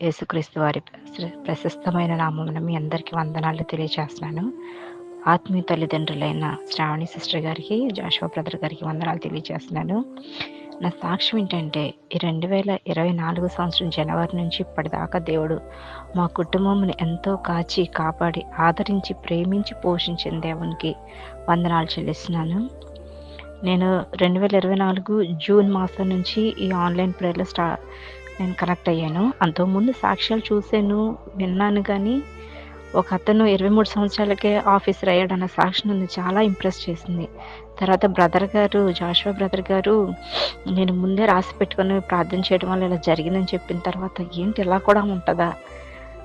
యేసుక్రీస్తు వారి ప్రశస్తమైన నామమున మీ అందరికీ వందనాలు తెలియజేస్తున్నాను ఆత్మీయ తల్లిదండ్రులైన శ్రావణి సిస్టర్ గారికి జాషువా బ్రదర్ గారికి వందనాలు తెలియజేస్తున్నాను నా సాక్ష్యం ఏంటంటే ఈ రెండు వేల ఇరవై నాలుగు సంవత్సరం జనవరి నుంచి ఇప్పటిదాకా దేవుడు మా కుటుంబంని ఎంతో కాచి కాపాడి ఆదరించి ప్రేమించి పోషించిన దేవునికి వందనాలు చెల్లిస్తున్నాను. నేను రెండు వేల ఇరవై నాలుగు జూన్ మాసం నుంచి ఈ ఆన్లైన్ ప్రేయర్లో స్టా నేను కనెక్ట్ అయ్యాను. అంతకుముందు సాక్ష్యాలు చూశాను విన్నాను కానీ ఒక అతను ఇరవై మూడు సంవత్సరాలకే ఆఫీసర్ అయ్యాడన్న సాక్షి నన్ను చాలా ఇంప్రెస్ చేసింది. తర్వాత బ్రదర్ గారు జాషువా బ్రదర్ గారు నేను ముందే రాసి పెట్టుకొని ప్రార్థన చేయడం వల్ల ఇలా జరిగిందని చెప్పిన తర్వాత ఏంటి ఇలా కూడా ఉంటుందా?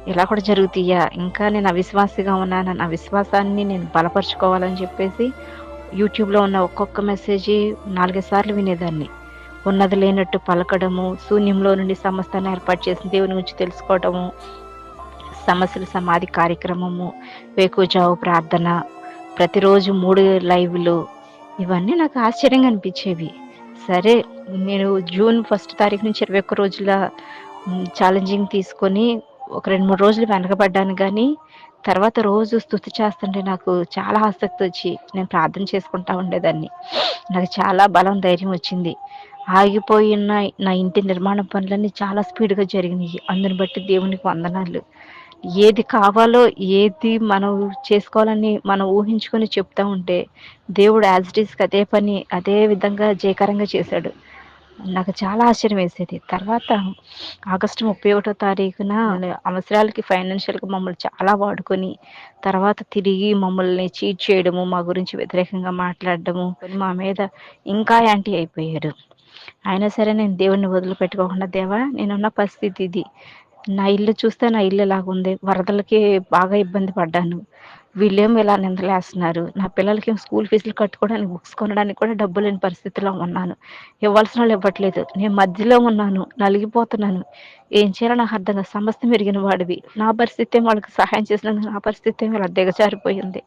ఇలా కూడా జరుగుతాయా? ఇంకా నేను అవిశ్వాసిగా ఉన్నాను. నా విశ్వాసాన్ని నేను బలపరుచుకోవాలని చెప్పేసి యూట్యూబ్లో ఉన్న ఒక్కొక్క మెసేజ్ నాలుగైదు సార్లు వినేదాన్ని. ఉన్నది లేనట్టు పలకడము శూన్యంలో నుండి సమస్తాన్ని ఏర్పాటు చేసిన దేవుని గురించి తెలుసుకోవడము సమస్యల సమాధి కార్యక్రమము వేకుజావు ప్రార్థన ప్రతిరోజు మూడు లైవ్లు ఇవన్నీ నాకు ఆశ్చర్యంగా అనిపించేవి. సరే నేను జూన్ ఫస్ట్ తారీఖు నుంచి ఇరవై ఒక్క రోజుల ఛాలెంజింగ్ తీసుకొని ఒక రెండు మూడు రోజులు వెనకబడ్డాను కానీ తర్వాత రోజు స్థుతి చేస్తుంటే నాకు చాలా ఆసక్తి వచ్చి నేను ప్రార్థన చేసుకుంటా ఉండేదాన్ని. నాకు చాలా బలం ధైర్యం వచ్చింది. ఆగిపోయిన నా ఇంటి నిర్మాణ పనులన్నీ చాలా స్పీడ్గా జరిగినాయి. అందుని బట్టి దేవునికి వందనాలు. ఏది కావాలో ఏది మనం చేసుకోవాలని మనం ఊహించుకొని చెప్తా ఉంటే దేవుడు యాజ్ ఇట్ ఈస్కి అదే పని అదే విధంగా జయకరంగా చేశాడు. నాకు చాలా ఆశ్చర్యం వేసేది తర్వాత ఆగస్టు ముప్పై ఒకటో తారీఖున అవసరాలకి ఫైనాన్షియల్గా మమ్మల్ని చాలా వాడుకొని తర్వాత తిరిగి మమ్మల్ని చీట్ చేయడము మా గురించి వ్యతిరేకంగా మాట్లాడడము మా మీద ఇంకా యాంటీ అయిపోయారు అయినా సరే నేను దేవుడిని వదిలిపెట్టుకోకుండా దేవా నేనున్న పరిస్థితి ఇది. నా ఇల్లు చూస్తే నా ఇల్లు ఎలాగుంది వరదలకి బాగా ఇబ్బంది పడ్డాను. వీళ్ళేమో ఇలా నిందలేస్తున్నారు? నా పిల్లలకి స్కూల్ ఫీజులు కట్టుకోవడానికి బుక్స్ కొనడానికి కూడా డబ్బు లేని పరిస్థితిలో ఉన్నాను. ఇవ్వాల్సిన వాళ్ళు ఇవ్వట్లేదు. నేను మధ్యలో ఉన్నాను నలిగిపోతున్నాను. ఏం చేయాలో నాకు అర్థం కాదు. మెరిగిన వాడివి. నా పరిస్థితి వాళ్ళకి సహాయం చేసినందుకు నా పరిస్థితి వాళ్ళ ఇలా దిగజారిపోయింది.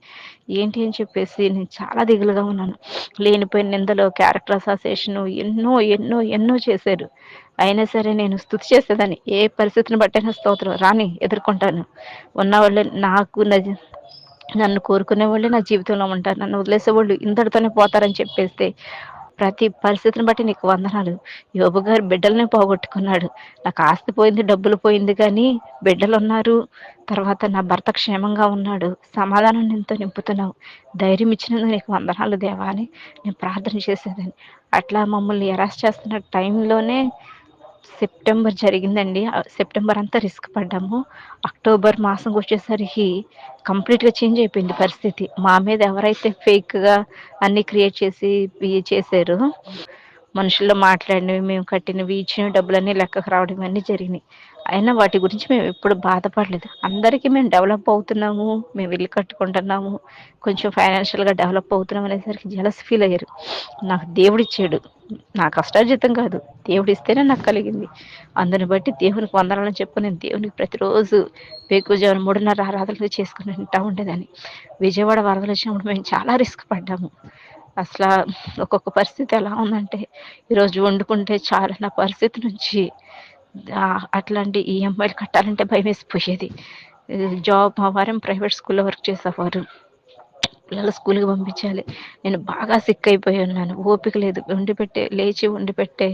ఏంటి అని చెప్పేసి నేను చాలా దిగులుగా ఉన్నాను. లేనిపోయిన నిందలో క్యారెక్టర్ అసోసియేషన్ ఎన్నో ఎన్నో ఎన్నో చేశారు. అయినా సరే నేను స్థుతి చేసేదాన్ని. ఏ పరిస్థితిని బట్టైనా స్తోత్రం. రాని ఎదుర్కొంటాను. ఉన్న వాళ్ళే నాకు నజ- నన్ను కోరుకునే వాళ్ళే నా జీవితంలో ఉంటారు. నన్ను వదిలేసే వాళ్ళు ఇంతటితోనే పోతారని చెప్పేస్తే ప్రతి పరిస్థితిని బట్టి నీకు వందనాలు. యోబు గారు బిడ్డలనే పోగొట్టుకున్నాడు. నాకు ఆస్తి పోయింది డబ్బులు పోయింది కానీ బిడ్డలు ఉన్నారు. తర్వాత నా భర్త క్షేమంగా ఉన్నాడు. సమాధానం ఎంతో నింపుతున్నావు. ధైర్యం ఇచ్చినందుకు నీకు వందనాలు దేవా అని నేను ప్రార్థన చేసేదాన్ని. అట్లా మమ్మల్ని ఎరాస్ చేస్తున్న టైంలోనే సెప్టెంబర్ జరిగిందండి. సెప్టెంబర్ అంతా రిస్క్ పడ్డాము. అక్టోబర్ మాసం వచ్చేసరికి కంప్లీట్గా చేంజ్ అయిపోయింది పరిస్థితి. మా మీద ఎవరైతే ఫేక్గా అన్ని క్రియేట్ చేసి చేశారు మనుషుల్లో మాట్లాడినవి మేము కట్టినవి ఇచ్చిన డబ్బులన్నీ లెక్కకు రావడం అన్నీ జరిగినాయి. అయినా వాటి గురించి మేము ఎప్పుడు బాధపడలేదు. అందరికీ మేము డెవలప్ అవుతున్నాము. మేము ఇల్లు కట్టుకుంటున్నాము. కొంచెం ఫైనాన్షియల్గా డెవలప్ అవుతున్నాం అనేసరికి జలస్ ఫీల్ అయ్యారు. నాకు దేవుడిచ్చాడు నా కష్టార్జితం కాదు. దేవుడు ఇస్తేనే నాకు కలిగింది. అందుని బట్టి దేవునికి వందనాలని చెప్పు నేను దేవునికి ప్రతిరోజు వేకుజామున మూడున్నర ఆరాధనలు చేసుకుని వింటా ఉండేదాన్ని. విజయవాడ వరదలు వచ్చినప్పుడు మేము చాలా రిస్క్ పడ్డాము. అసలు ఒక్కొక్క పరిస్థితి ఎలా ఉందంటే ఈరోజు వండుకుంటే చాలా నా పరిస్థితి నుంచి అట్లాంటి ఈఎంఐలు కట్టాలంటే భయం వేసిపోయేది జాబ్ మా వారం ప్రైవేట్ స్కూల్లో వర్క్ చేసేవారు. పిల్లలు స్కూల్కి పంపించాలి. నేను బాగా సిక్ అయిపోయి ఉన్నాను ఓపిక లేదు. వండి పెట్టే లేచి వండి పెట్టే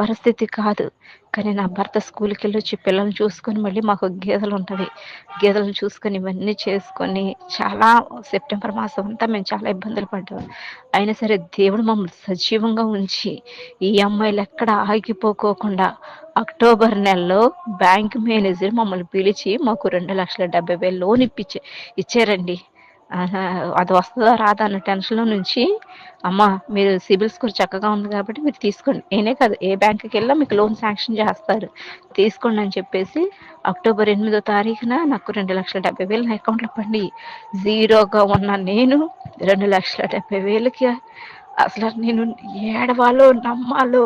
పరిస్థితి కాదు. కానీ నా భర్త స్కూల్కి వెళ్ళి వచ్చి పిల్లల్ని చూసుకొని మళ్ళీ మాకు గేదెలు ఉంటుంది. గేదెలను చూసుకొని ఇవన్నీ చేసుకొని చాలా సెప్టెంబర్ మాసం అంతా మేము చాలా ఇబ్బందులు పడ్డాం. అయినా సరే దేవుడు మమ్మల్ని సజీవంగా ఉంచి ఈ అమ్మాయిలు ఎక్కడ ఆగిపోకోకుండా అక్టోబర్ నెలలో బ్యాంక్ మేనేజర్ మమ్మల్ని పిలిచి మాకు రెండు లక్షల డెబ్బై వేలు లోన్ ఇప్పించే ఇచ్చారండి. అది వస్తుందా రాదా అన్న టెన్షన్లో నుంచి అమ్మ మీరు సిబిల్ స్కోర్ చక్కగా ఉంది కాబట్టి మీరు తీసుకోండి. నేనే కాదు ఏ బ్యాంకుకి వెళ్ళా మీకు లోన్ శాంక్షన్ చేస్తారు. తీసుకోండి అని చెప్పేసి అక్టోబర్ ఎనిమిదో తారీఖున నాకు రెండు లక్షల డెబ్బై వేలు నా అకౌంట్లో పండి జీరోగా ఉన్న నేను రెండు లక్షల డెబ్బై వేలకి అసలు నేను ఏడవాలో నమ్మాలో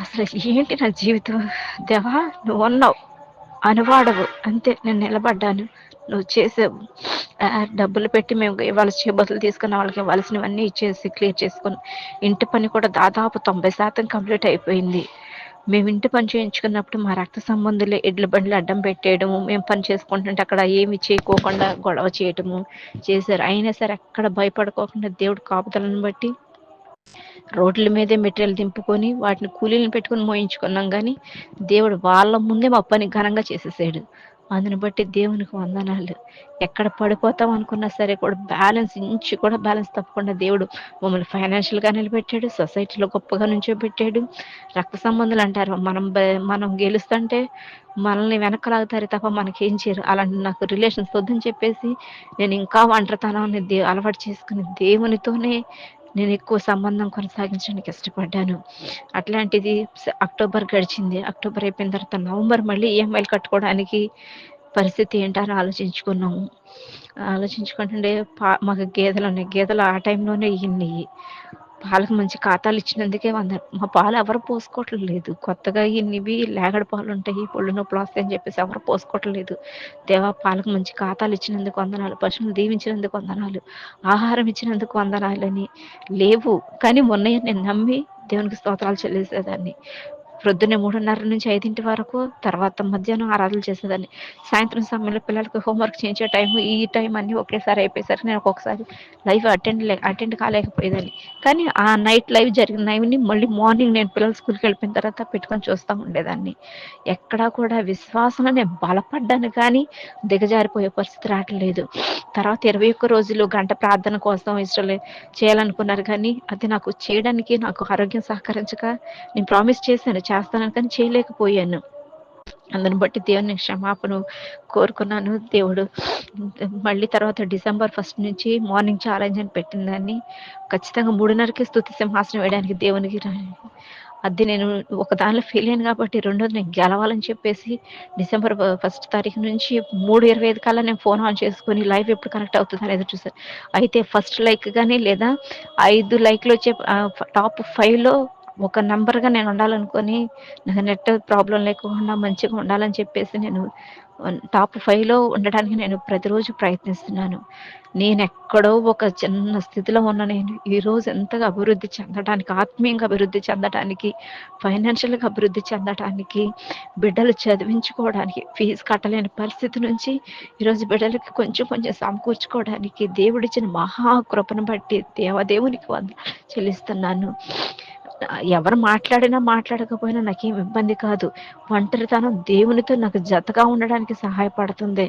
అసలు ఏంటి నా జీవితం? దేవా నువ్వు ఉన్నావు. అనువాడవు. అంతే నేను నిలబడ్డాను. నువ్వు చేసావు డబ్బులు పెట్టి మేము ఇవాళ చేబతులు తీసుకున్న వాళ్ళకి ఇవ్వాల్సినవన్నీ ఇచ్చేసి క్లియర్ చేసుకుని ఇంటి పని కూడా దాదాపు తొంభై శాతం కంప్లీట్ అయిపోయింది. మేము ఇంటి పని చేయించుకున్నప్పుడు మా రక్త సంబంధులు ఎడ్ల బండ్లు అడ్డం పెట్టేయడము మేము పని చేసుకుంటుంటే అక్కడ ఏమి చేయకోకుండా గొడవ చేయటము చేశారు. అయినా సరే అక్కడ భయపడుకోకుండా దేవుడు కాపుదలను బట్టి రోడ్ల మీదే మెటీరియల్ దింపుకొని వాటిని కూలీలను పెట్టుకొని మోయించుకున్నాం కానీ దేవుడు వాళ్ళ ముందే మా పని ఘనంగా చేసేసాడు. అందుని బట్టి దేవునికి వందనాలు. ఎక్కడ పడిపోతాం అనుకున్నా సరే కూడా బ్యాలెన్స్ ఇంచి కూడా బ్యాలెన్స్ తప్పకుండా దేవుడు మమ్మల్ని ఫైనాన్షియల్గా నిలబెట్టాడు సొసైటీలో గొప్పగా నుంచోబెట్టాడు. రక్త సంబంధాలు అంటారు మనం మనం గెలుస్తుంటే మనల్ని వెనకలాగుతారు తప్ప మనకేం చేయరు. అలాంటి నాకు రిలేషన్స్ వద్దని చెప్పేసి నేను ఇంకా ఒంటరితనాన్ని దే అలవాటు చేసుకుని దేవునితోనే నేను ఎక్కువ సంబంధం కొనసాగించడానికి ఇష్టపడ్డాను. అట్లాంటిది అక్టోబర్ గడిచింది. అక్టోబర్ అయిపోయిన తర్వాత నవంబర్ మళ్ళీ ఈఎంఐలు కట్టుకోవడానికి పరిస్థితి ఏంటని ఆలోచించుకున్నాము. ఆలోచించుకుంటుండే పా మాకు గేదెలు ఉన్నాయి. గేదెలు ఆ టైంలోనే ఇయ్యినాయి పాలకు మంచి ఖాతాలు ఇచ్చినందుకే వంద మా పాలు ఎవరు పోసుకోవట్లేదు లేదు. కొత్తగా ఇన్నివి లేగడ పాలు ఉంటాయి పొళ్ళు నొప్పులు అని చెప్పేసి ఎవరు పోసుకోవట్లేదు దేవా పాలకు మంచి ఖాతాలు ఇచ్చినందుకు వందనాలు పశువులు దీవించినందుకు వందనాలు ఆహారం ఇచ్చినందుకు వందనాలని లేవు. కానీ మొన్నయ్య నేను నమ్మి దేవునికి స్తోత్రాలు చెల్లిసేదాన్ని ప్రొద్దున్నే మూడున్నర నుంచి ఐదింటి వరకు తర్వాత మధ్యాహ్నం ఆరాధనలు చేసేదాన్ని. సాయంత్రం సమయంలో పిల్లలకి హోంవర్క్ చేయించే టైం ఈ టైం అన్ని ఒకేసారి అయిపోయేసరికి నేను ఒక్కొక్కసారి లైవ్ అటెండ్ అటెండ్ కాలేకపోయేదాన్ని. కానీ ఆ నైట్ లైవ్ జరిగిన లైవ్ని మళ్ళీ మార్నింగ్ నేను పిల్లలు స్కూల్కి వెళ్ళిపోయిన తర్వాత పెట్టుకొని చూస్తూ ఉండేదాన్ని. ఎక్కడా కూడా విశ్వాసంలో నేను బలపడ్డాను కానీ దిగజారిపోయే పరిస్థితి రావట్లేదు తర్వాత ఇరవై ఒక్క రోజులు గంట ప్రార్థన కోసం ఇష్టం చేయాలనుకున్నారు కానీ అది నాకు చేయడానికి నాకు ఆరోగ్యం సహకరించక నేను ప్రామిస్ చేశాను. చేస్తాను కానీ చేయలేకపోయాను. అందుని బట్టి దేవుని క్షమాపణ కోరుకున్నాను. దేవుడు మళ్ళీ తర్వాత డిసెంబర్ ఫస్ట్ నుంచి మార్నింగ్ ఛాలెంజ్ అని పెట్టిందాన్ని. ఖచ్చితంగా మూడున్నరకి స్థుతి సింహాసనం వేయడానికి దేవునికి అది నేను ఒక దానిలో ఫెయిల్ అయ్యాను కాబట్టి రెండోది నేను గెలవాలని చెప్పేసి డిసెంబర్ ఫస్ట్ తారీఖు నుంచి మూడు ఇరవై ఐదు కల్లా నేను ఫోన్ ఆన్ చేసుకుని లైవ్ ఎప్పుడు కనెక్ట్ అవుతుంది అనేది చూసాను అయితే ఫస్ట్ లైక్ కానీ లేదా ఐదు లైక్లో వచ్చే టాప్ ఫైవ్లో ఒక నెంబర్గా నేను ఉండాలనుకొని నాకు నెట్ ప్రాబ్లం లేకుండా మంచిగా ఉండాలని చెప్పేసి నేను టాప్ ఫైవ్లో ఉండడానికి నేను ప్రతిరోజు ప్రయత్నిస్తున్నాను. నేను ఎక్కడో ఒక చిన్న స్థితిలో ఉన్న నేను ఈరోజు ఎంతగా అభివృద్ధి చెందడానికి ఆత్మీయంగా అభివృద్ధి చెందడానికి ఫైనాన్షియల్గా అభివృద్ధి చెందడానికి బిడ్డలు చదివించుకోవడానికి ఫీజు కట్టలేని పరిస్థితి నుంచి ఈరోజు బిడ్డలకి కొంచెం కొంచెం సమకూర్చుకోవడానికి దేవుడిచ్చిన మహాకృపను బట్టి దేవదేవునికి వంద చెల్లిస్తున్నాను. ఎవరు మాట్లాడినా మాట్లాడకపోయినా నాకేం ఇబ్బంది కాదు. ఒంటరితనం దేవునితో నాకు జతగా ఉండడానికి సహాయపడుతుంది.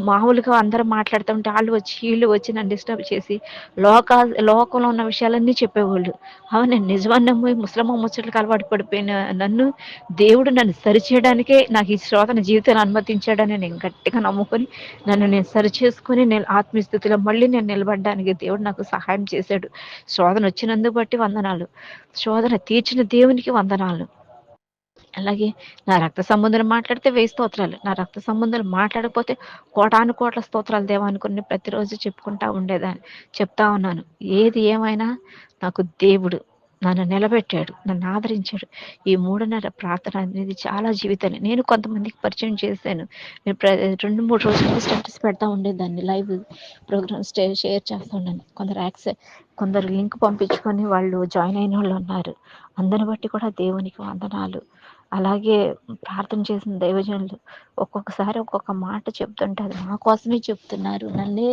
మామూలుగా అందరూ మాట్లాడుతుంటే వాళ్ళు వచ్చి వీళ్ళు వచ్చి నన్ను డిస్టర్బ్ చేసి లోక లోకంలో ఉన్న విషయాలన్నీ చెప్పేవాళ్ళు. అవును నేను నిజమని నమ్మి ముసలమ్మ ముచ్చట్లకు అలవాటు పడిపోయిన నన్ను దేవుడు నన్ను సరిచేయడానికే నాకు ఈ శ్రోతన జీవితాన్ని అనుమతించాడని నేను గట్టిగా నమ్ముకొని నన్ను నేను సరి చేసుకొని నేను ఆత్మస్థితిలో మళ్ళీ నేను నిలబడడానికి దేవుడు నాకు సహాయం చేశాడు. శోధన వచ్చినందుకు బట్టి వందనాలు. శోధన తీర్చిన దేవునికి వందనాలు. అలాగే నా రక్త సంబంధాలు మాట్లాడితే వెయ్యి స్తోత్రాలు. నా రక్త సంబంధాలు మాట్లాడకపోతే కోటాను కోట్ల స్తోత్రాలు దేవా అనుకుని ప్రతిరోజు చెప్పుకుంటా ఉండేదాన్ని చెప్తా ఉన్నాను. ఏది ఏమైనా నాకు దేవుడు నన్ను నిలబెట్టాడు నన్ను ఆదరించాడు. ఈ మూడున్నర ప్రార్థన అనేది చాలా జీవితాన్ని నేను కొంతమందికి పరిచయం చేశాను. నేను రెండు మూడు రోజులు స్టేటస్ పెడతా ఉండేదాన్ని లైవ్ ప్రోగ్రామ్ స్టే షేర్ చేస్తూ ఉన్నాను కొందరు యాక్సె కొందరు లింక్ పంపించుకొని వాళ్ళు జాయిన్ అయిన వాళ్ళు ఉన్నారు. అందరిని బట్టి కూడా దేవునికి వందనాలు. అలాగే ప్రార్థన చేసిన దైవజనులు ఒక్కొక్కసారి ఒక్కొక్క మాట చెప్తుంటే అది కోసమే చెప్తున్నారు. నన్నే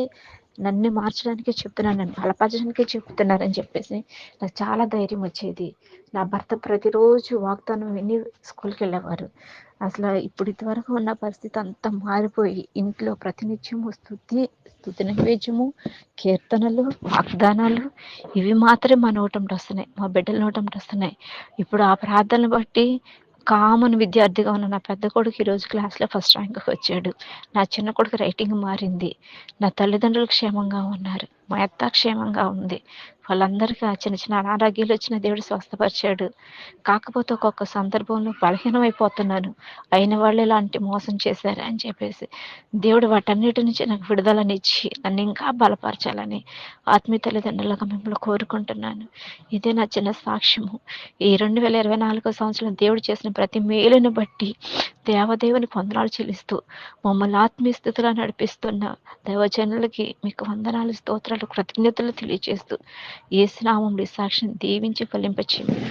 నన్ను మార్చడానికే చెప్తున్నాను నన్ను బలపరచడానికే చెప్తున్నారని చెప్పేసి నాకు చాలా ధైర్యం వచ్చేది. నా భర్త ప్రతిరోజు వాగ్దానం విని స్కూల్కి వెళ్ళేవారు. అసలు ఇప్పుడు ఇదివరకు ఉన్న పరిస్థితి అంతా మారిపోయి ఇంట్లో ప్రతినిత్యము స్థుతి స్థుతి నైవేద్యము కీర్తనలు వాగ్దానాలు ఇవి మాత్రమే మా నోటంట వస్తున్నాయి మా బిడ్డల నోటంట వస్తున్నాయి. ఇప్పుడు ఆ ప్రార్థనలు బట్టి కామన్ విద్యార్థిగా ఉన్న నా పెద్ద కొడుకు ఈరోజు క్లాస్లో ఫస్ట్ ర్యాంక్కి వచ్చాడు. నా చిన్న కొడుకు రైటింగ్ మారింది. నా తల్లిదండ్రులు క్షేమంగా ఉన్నారు. మా అత్త క్షేమంగా ఉంది. వాళ్ళందరికీ ఆ చిన్న చిన్న అనారోగ్యాలు వచ్చిన దేవుడు స్వస్థపరిచాడు. కాకపోతే ఒక్కొక్క సందర్భంలో బలహీనమైపోతున్నాను అయిన వాళ్ళు ఇలాంటి మోసం చేశారు అని చెప్పేసి దేవుడు వాటన్నిటి నుంచి నాకు విడుదలనిచ్చి నన్ను ఇంకా బలపరచాలని ఆత్మీయ తల్లిదండ్రులుగా మిమ్మల్ని కోరుకుంటున్నాను. ఇదే నా చిన్న సాక్ష్యము. ఈ రెండు వేల ఇరవై నాలుగో సంవత్సరం దేవుడు చేసిన ప్రతి మేలును బట్టి దేవదేవుని పొందనాలు చెల్లిస్తూ మమ్మల్ని ఆత్మీయ స్థితిలో నడిపిస్తున్న దైవజనులకి మీకు వందనాలు స్తోత్రాలు కృతజ్ఞతలు తెలియజేస్తూ ఏసునామంలో స్నామంలో సాక్ష్యం దీవించి ఫలింపచేయండి